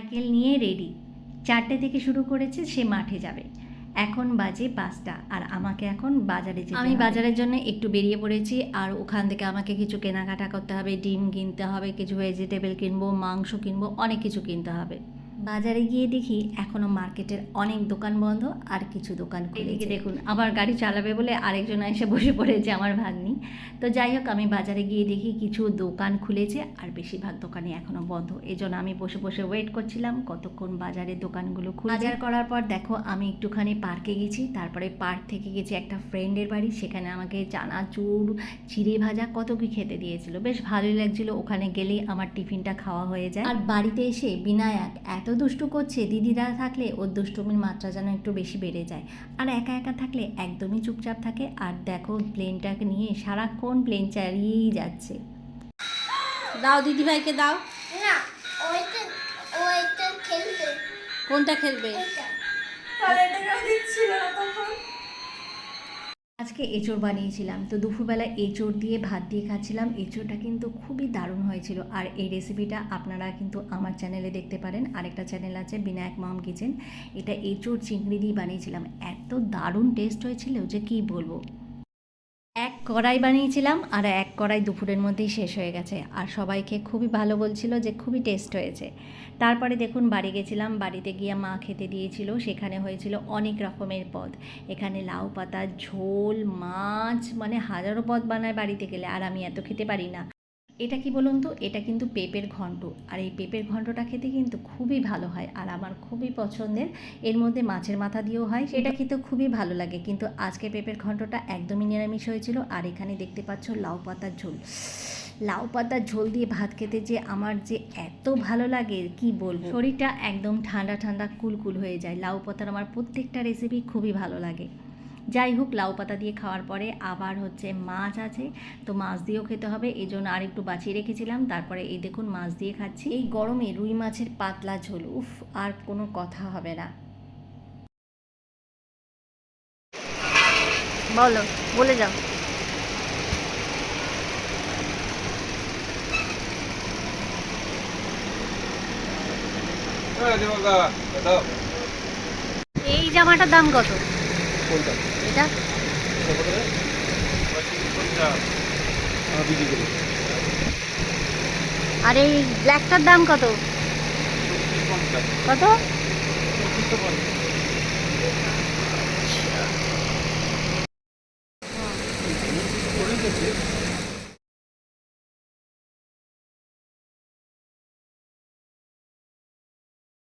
Cycle নিয়ে ready চারটে থেকে শুরু করেছে সে মাঠে যাবে। এখন বাজে পাঁচটা আর আমাকে এখন বাজারে যেতে আমি বাজারের জন্য একটু বেরিয়ে পড়েছি আর ওখান থেকে আমাকে কিছু কেনাকাটা করতে হবে ডিম কিনতে হবে কিছু ভেজিটেবল কিনবো মাংস কিনবো অনেক কিছু কিনতে হবে। বাজারে গিয়ে দেখি এখনও মার্কেটের অনেক দোকান বন্ধ আর কিছু দোকান খুলে দেখুন আমার গাড়ি চালাবে বলে আরেকজন এসে বসে পড়েছে আমার ভাগ্নি। তো যাই হোক আমি বাজারে গিয়ে দেখি কিছু দোকান খুলেছে আর বেশিরভাগ দোকানই এখনও বন্ধ। এই জন্য আমি বসে বসে ওয়েট করছিলাম কতক্ষণ বাজারের দোকানগুলো খুলে বাজার করার পর দেখো আমি একটুখানি পার্কে গেছি তারপরে পার্ক থেকে গেছি একটা ফ্রেন্ডের বাড়ি সেখানে আমাকে চানাচুর চিড়ে ভাজা কত কি খেতে দিয়েছিল। বেশ ভালোই লাগছিল ওখানে গেলেই আমার টিফিনটা খাওয়া হয়ে যায়। আর বাড়িতে এসে বিনায়ক এত দুষ্টু করছে দিদিরা থাকলে ওর দুষ্টুমির মাত্রা যেন একটু বেশি বেড়ে যায়। আর একা একা থাকলে একদমই চুপচাপ থাকে। আর দেখো প্লেনটাকে নিয়ে সারাক্ষণ প্লেন চালিয়েই যাচ্ছে। দাও দিদিভাইকে দাও। না ওইটা ওইটা খেলতে কোনটা খেলবে? এটা আজকে এঁচড় বানিয়েছিলাম। তো দুপুরবেলা এঁচড় দিয়ে ভাত দিয়ে খাচ্ছিলাম। এঁচড়টা কিন্তু খুবই দারুণ হয়েছিল। আর এই রেসিপিটা আপনারা কিন্তু আমার চ্যানেলে দেখতে পারেন। আরেকটা চ্যানেল আছে বিনায়ক মাম কিচেন এটা এঁচড় চিংড়ি দিয়ে বানিয়েছিলাম। এত দারুণ টেস্ট হয়েছিল যে কি বলব? এক কড়াই বানিয়েছিলাম আর এক কড়াই দুপুরের মধ্যেই শেষ হয়ে গেছে। আর সবাইকে খুবই ভালো বলছিল যে খুবই টেস্ট হয়েছে। তারপরে দেখুন, বাড়ি গেছিলাম, বাড়িতে গিয়ে মা খেতে দিয়েছিল। সেখানে হয়েছিল অনেক রকমের পদ। এখানে লাউ পাতা, ঝোল, মাছ মানে হাজারো পদ বানায় বাড়িতে গেলে। আর আমি এত খেতে পারি না। এটা কি বলুন তো? এটা কিন্তু পেঁপের ঘন্ট। আর এই পেঁপের ঘন্টটা খেতে কিন্তু খুবই ভালো হয় আর আমার খুবই পছন্দের। এর মধ্যে মাছের মাথা দিয়েও হয়। সেটা খেতে খুবই ভালো লাগে। কিন্তু আজকে পেঁপের ঘন্টটা একদমই নিরামিষ হয়েছিল। আর এখানে দেখতে পাচ্ছ লাউ পাতার ঝোল। লাউ পাতার ঝোল দিয়ে ভাত খেতে যে আমার যে এত ভালো লাগে, কি বলব? শরীরটা একদম ঠান্ডা ঠান্ডা কুলকুল হয়ে যায়। লাউ পাতার আমার প্রত্যেকটা রেসিপি খুবই ভালো লাগে। যাই হোক লাউ পাতা দিয়ে খাওয়ার পরে আবার হচ্ছে মাছ আছে তো মাছ দিয়েও খেতে হবে। এই জন্য আর একটু বাঁচিয়ে রেখেছিলাম। তারপরে এই দেখুন মাছ দিয়ে খাচ্ছি। এই গরমে রুই মাছের পাতলা ঝোল উফ আর কোনো কথা হবে না। বলো বলে যাও। এই জামাটার দাম কত? কোনটা? আর এই ব্ল্যাকটার দাম কত? কত?